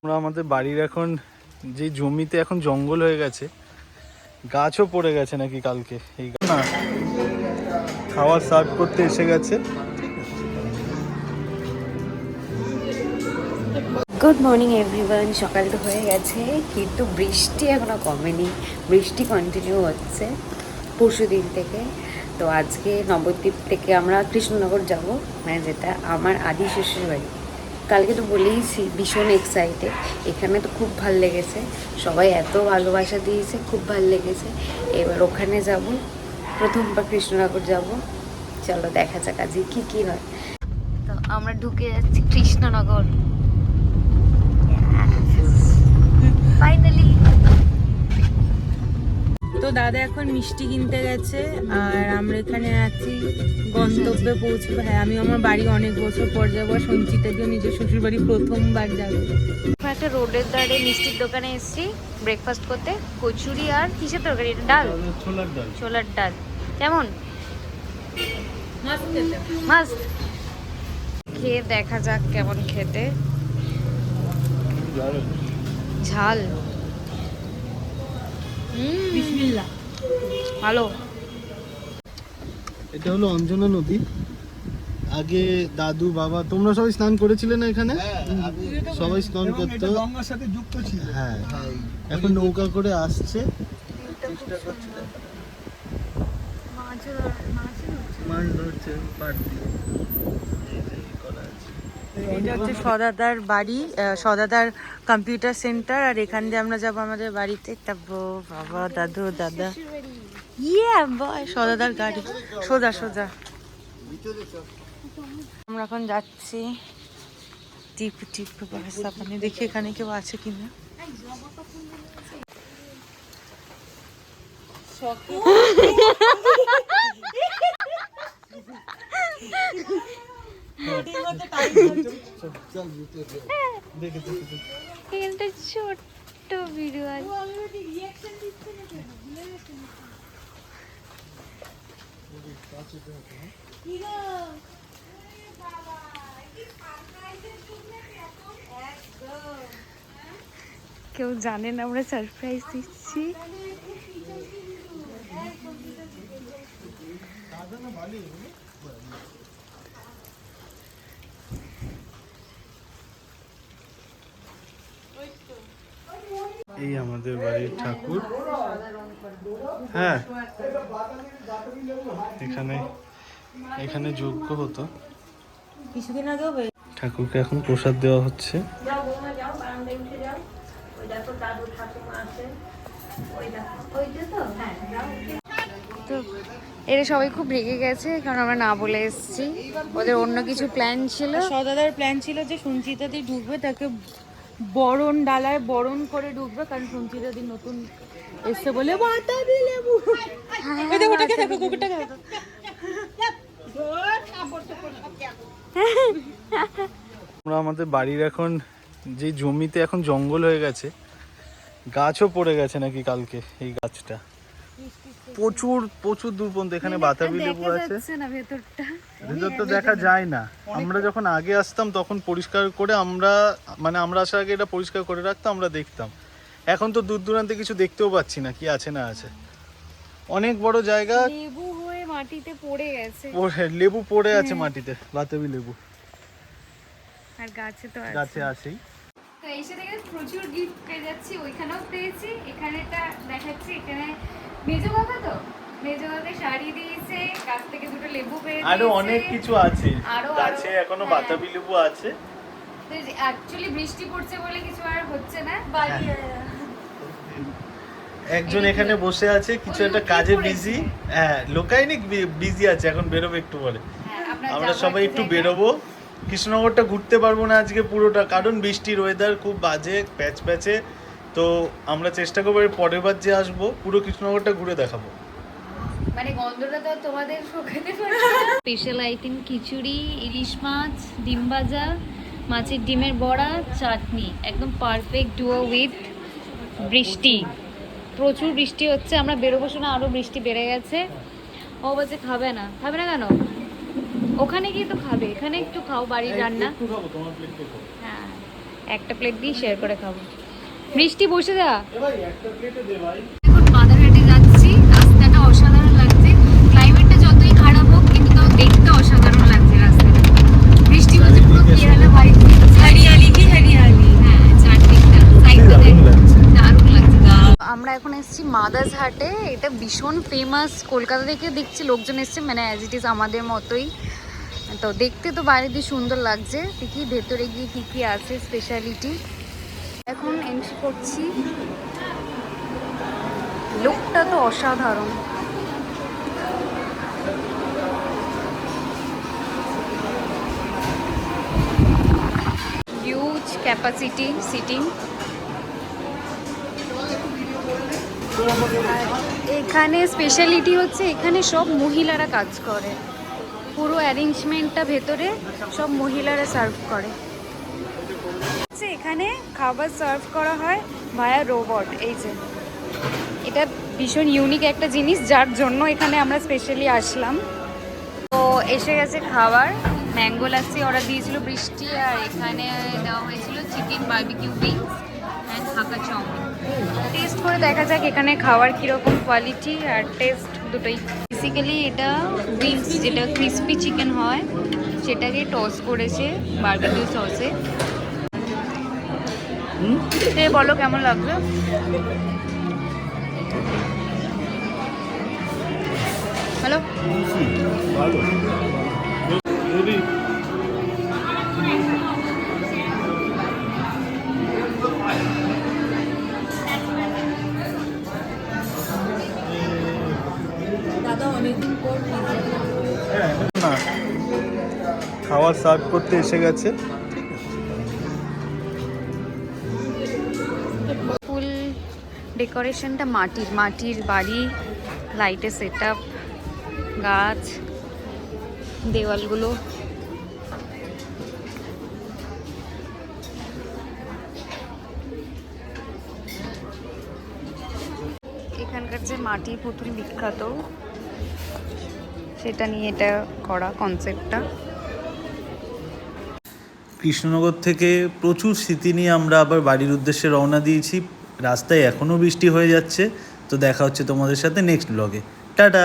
আমরা আমাদের বাড়ির এখন যে জমিতে এখন জঙ্গল হয়ে গেছে গাছও পড়ে গেছে নাকি কালকে? এই না খাবার সার্ভ করতে এসে গেছে। গুড মর্নিং এভরিওয়ান সকাল তো হয়ে গেছে কিন্তু বৃষ্টি এখনও কমেনি। বৃষ্টি কন্টিনিউ হচ্ছে পরশু দিন থেকে। তো আজকে নবদ্বীপ থেকে আমরা কৃষ্ণনগর যাব। মানে যেটা আমার আদি শ্বশুর বাড়ি। কালকে তো বলেইছি ভীষণ এক্সাইটেড এখানে তো খুব ভালো লেগেছে। সবাই এত ভালোবাসা দিয়েছে খুব ভালো লেগেছে। এবার ওখানে যাব প্রথমবার কৃষ্ণনগর যাব। চলো দেখা যাক আজকে কী কী হয়। তো আমরা ঢুকে যাচ্ছি কৃষ্ণনগর। ফাইনালি দাদা এখন মিষ্টি কিনতে গেছে আর আমরা এখানে আছি গন্তব্যে পৌঁছবো। হ্যাঁ আমি আমার বাড়ি অনেক বছর পর যাব আর সঞ্চিতা দিয়েও নিজের শ্বশুর বাড়ি প্রথমবার যাব। একটা রোডের ধারে মিষ্টির দোকানে এসেছি ব্রেকফাস্ট করতে। কচুরি আর কিসের তরকারি? এটা ডাল? ছোলার ডাল। ছোলার ডাল। কেমন? মাস্ট খেয়ে দেখা যাক কেমন খেতে। ঝাল। ভালো। এটা হলো অঞ্জনা নদী। আগে দাদু বাবা তোমরা সবাই স্নান করেছিলে না এখানে? সবাই স্নান করতো। গঙ্গার সাথে যুক্ত ছিল। হ্যাঁ। এখন নৌকা করে আসছে। মাছ ধরছে পাট দিয়ে এই যে এই করা আছে। এটা হচ্ছে সদাদার বাড়ি সদাদার কম্পিউটার সেন্টার আর এখান দিয়ে আমরা যাব আমাদের বাড়িতে। তারপর বাবা, দাদু, দাদা। ইয়ে সদাদার গাড়ি। সোজা সোজা। আমরা এখন যাচ্ছি। টিপ টিপ, বাসা পানি দেখি এখানে কেউ আছে কিনা। এখানটা ছোট্ট ভিডিও কেউ জানে না আমরা সারপ্রাইজ দিচ্ছি। এই আমাদের বাড়ির ঠাকুর। হ্যাঁ এখানে এখানে যোগ্য হতো। কিছুদিন আগেও হয়ে ঠাকুরকে এখন প্রসাদ দেওয়া হচ্ছে। তো এরা সবাই খুব রেগে গেছে কারণ আমরা না বলে এসেছি। ওদের অন্য কিছু প্ল্যান ছিল। সদাদার প্ল্যান ছিল যে সঞ্চিতা দি ঢুকবে তাকে বরণ ডালায় বরণ করে ঢুকবে কারণ শুনছি যদি নতুন এসছে বলে। আমরা আমাদের বাড়ির এখন যে জমিতে এখন জঙ্গল হয়ে গেছে, গাছও পড়ে গেছে নাকি কালকে এই গাছটা প্রচুর প্রচুর দূর পর্যন্ত এখানে বাতাবি লেবু আছে। ভেতরটা। ভেতর তো দেখা যায় না। আমরা যখন আগে আসতাম তখন পরিষ্কার করে আমরা মানে আমরা আসার আগে এটা পরিষ্কার করে রাখতাম আমরা দেখতাম। এখন তো দূর দূরান্তে কিছু দেখতেও পাচ্ছি না কি আছে না আছে। অনেক বড় জায়গা। লেবু হয়ে মাটিতে পড়ে গেছে। পড়ে- লেবু পড়ে আছে মাটিতে বাতাবি লেবু। আর গাছে তো আছে। গাছে আছেই। তো এসে থেকে প্রচুর গিফট পেয়ে যাচ্ছি ওইখানেও পেয়েছি। এখানেটা দেখাচ্ছি এখানে মেজো বাবা তো? মেজো বাবাকে শাড়ি দিয়েছে গাছ থেকে দুটো লেবু পেয়ে আরও অনেক কিছু আছে। আরো- গাছে এখনও হ্যাঁ। বাতাবি লেবু আছে। অ্যাকচুয়ালি বৃষ্টি পড়ছে বলে কিছু আর হচ্ছে না। একজন এখানে বসে আছে কিছু একটা কাজে বিজি হ্যাঁ লোকাইনিক বিজি আছে এখন বেরোবে একটু পরে। হ্যাঁ, আমরা সবাই একটু বেরোবো। কৃষ্ণনগরটা ঘুরতে পারব না আজকে পুরোটা কারণ বৃষ্টির ওয়েদার খুব বাজে প্যাচ প্যাচে তো আমরা চেষ্টা করব পরের বার যে আসব পুরো কৃষ্ণনগরটা ঘুরে দেখাবো। মানে গন্ধটা তো তোমাদের শোকাতে স্পেশাল আইটেম খিচুড়ি ইলিশ মাছ ডিম ভাজা মাছের ডিমের বড়া চাটনি। একদম পারফেক্ট ডুয়ো উইথ বৃষ্টি। প্রচুর বৃষ্টি হচ্ছে আমরা বেরোবো শোনা আরও বৃষ্টি বেড়ে গেছে। ও বলছে খাবে না। খাবে না কেন? ওখানে গিয়ে তো খাবে। এখানে একটু খাও বাড়ির রান্না। একটু খাব তোমার প্লেট থেকে হ্যাঁ একটা প্লেট দিয়ে শেয়ার করে খাব। বৃষ্টি বসে এখন বাধারহাটে যাচ্ছি রাস্তাটা অসাধারণ লাগছে। ক্লাইমেটটা যতই খারাপ হোক কিন্তু তাও দেখতে অসাধারণ লাগছে রাস্তাটা। বৃষ্টি হচ্ছে পুরো কেরালা বাড়ি হরিয়ালি কি হরিয়ালি হ্যাঁ চারদিকটা সাইডটা দেখ দারুণ লাগছে। আমরা এখন এসেছি মাদাস হাটে। এটা ভীষণ ফেমাস কলকাতা থেকে দেখছি লোকজন এসছে মানে অ্যাজ ইট ইজ আমাদের মতোই। তো দেখতে তো বাইরে দিয়ে সুন্দর লাগছে। দেখি ভেতরে গিয়ে কি কি আছে স্পেশালিটি এখন এন্ট্রি করছি। লুকটা তো অসাধারণ। হিউজ ক্যাপাসিটি সিটিং এখানে স্পেশালিটি হচ্ছে, এখানে সব মহিলারা কাজ করে। পুরো অ্যারেঞ্জমেন্টটা ভেতরে সব মহিলারা সার্ভ করে। হচ্ছে এখানে খাবার সার্ভ করা হয় ভায়া রোবট এই যে। এটা ভীষণ ইউনিক একটা জিনিস, যার জন্য এখানে আমরা স্পেশালি আসলাম। তো এসে গেছে খাবার। ম্যাঙ্গো লাসি অর্ডার দিয়েছিল বৃষ্টি, আর এখানে দেওয়া হয়েছিল chicken barbecue wings and Hakka chowmein taste করে দেখা যাক এখানে খাওয়ার কীরকম কোয়ালিটি আর টেস্ট দুটোই। বেসিক্যালি এটা উইংস যেটা ক্রিস্পি চিকেন হয়, সেটাকে টস করেছে বার্বিকিউ সসে সে বলো কেমন লাগবে হ্যালো? ভালো যদি হ্যাঁ, খাবার সার্ভ করতে এসে গেছে। ডেকোরেশনটা মাটির মাটির বাড়ি লাইটের সেট গাছ, দেওয়ালগুলো। এখানকার যে মাটির পুতুল বিখ্যাত, সেটা নিয়ে এটা করা কনসেপ্টটা কৃষ্ণনগর থেকে প্রচুর স্মৃতি নিয়ে আমরা আবার বাড়ির উদ্দেশ্যে রওনা দিয়েছি। রাস্তায় এখনও বৃষ্টি হয়ে যাচ্ছে তো দেখা হচ্ছে তোমাদের সাথে নেক্সট ব্লগে টাটা!